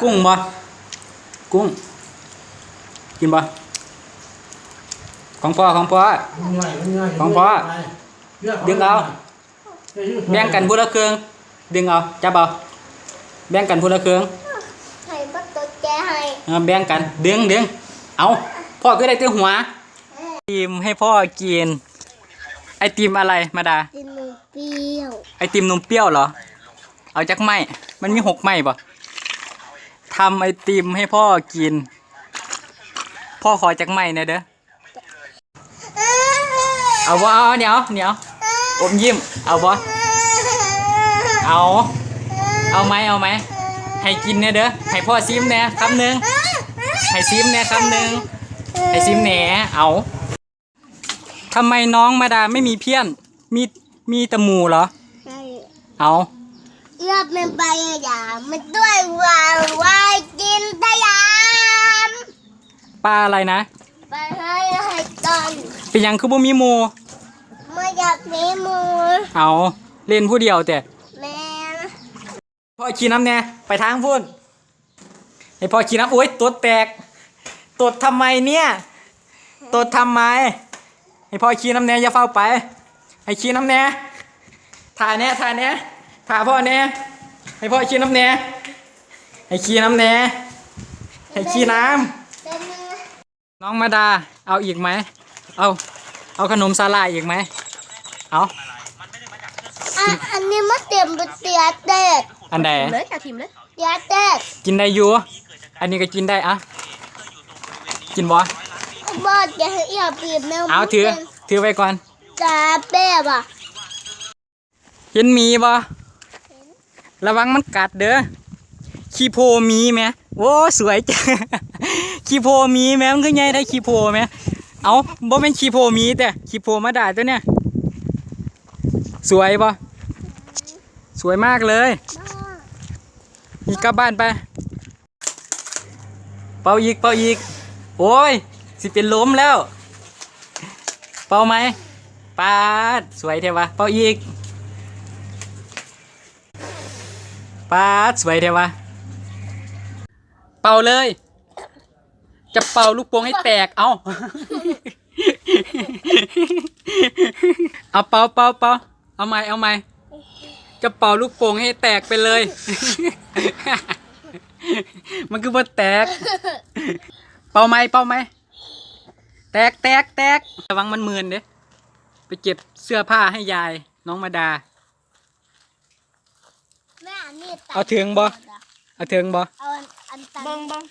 กุ้งบ่กุ้ง กินบ่ของพ่อของพ่อ ของพ่อ ดึงเอา แบ่งกันพูละเครื่อง ดึงเอา จับเอา แบ่งกันพูละเครื่องให้บัตรแกให้เออแบ่งกัน ดึงดึงเอา พ่อก็ได้เตีหัวไอติมให้พ่อกิน ไอติมอะไรมาดากินนมเปรี้ยว ไอติมนมเปรี้ยวเหรอ เอาจักไม้ มันมีหกไม้ปะ ทำไอติมให้พ่อกิน พ่อขอจักไม้หนะเด้อเอาวะเอาเหนียวเหนียวอมยิ้มเอาวะเอาเอาไหมเอาไหมให้กินเนี่ยเด้อให้พ่อซิมแหน่คำหนึ่งให้ซิมแหน่คำหนึ่งให้ซิมแหน่เอาทำไมน้องมาดาไม่มีเพี้ยนมีมีตะมูเหรอเอา เลือดมันไปอย่ามันด้วยว่าว่ากินตะยามปลาอะไรนะไปให้ให้ตอนเป็นหยังคือบ่มีหมูเมื่ออยากมีหมูเอาเล่นผู้เดียวแต่แม่พ่อขี่น้ำเนี่ยไปทางพุ่นให้พ่อขี่น้ำโอ๊ยตัวแตกตดทำไมเนี่ยตดทำไมให้พ่อขี่น้ำเนี่ยอย่าเฝ้าไป ให้ขี่น้ำเนี่ยถ่ายเนี่ยถ่ายเนี่ย ถ่ายพ่อเนี่ยให้พ่อขี่น้ำเนี่ยให้ขี่น้ำเนี่ยให้ขี่น้เป็นไงำน้องมาดา เอาอีกไหม เอา เอาขนมซาลายอีกไหม เอาอะอันนี้มันเต็มเป็นเตียเด็ดอันใดเลยค่ะทีมเลยเตียเด็ดกินได้อยู่ อันนี้ก็กินได้อะกินบ่บอกจะให้อย่าปีบแมวเอาถือ ถือไว้ก่อนตาเป๊บอะเห็นหมีบ่ ระวังมันกัดเด้อขี้โพมีแหมโอ้สวยจังขี้โพมีแหมมันคือไงได้ขี้โพแหมเอาบ่เป็นขี้โพมีแต่ขี้โพมาด่าตัวเนี้ยสวยบ่สวยมากเลยนี่กลับบ้านไป เป่าอีกเป่าอีก โอ้ย สิเป็นล้มแล้ว เป่าไหมปาด สวยเทวะ เป่าอีก ปาดสวยเทวะ เป่าเลย จะเป่าลูกโป่งให้แตก เอา เอาเป่าเป่าเป่าเอาไหมเอาไหมจะเป่าลูกโป่งให้แตกไปเลย มันคือว่าแตก เป่าไหมเป่าไหมแตกแตกแตกระวังมันมืนเด้ไปเก็บเสื้อผ้าให้ยายน้องมาดา แม่อันนี้ตัดเอาถึงบ่ เอาเถิงบ่ เอาอันอันตัดบังบัง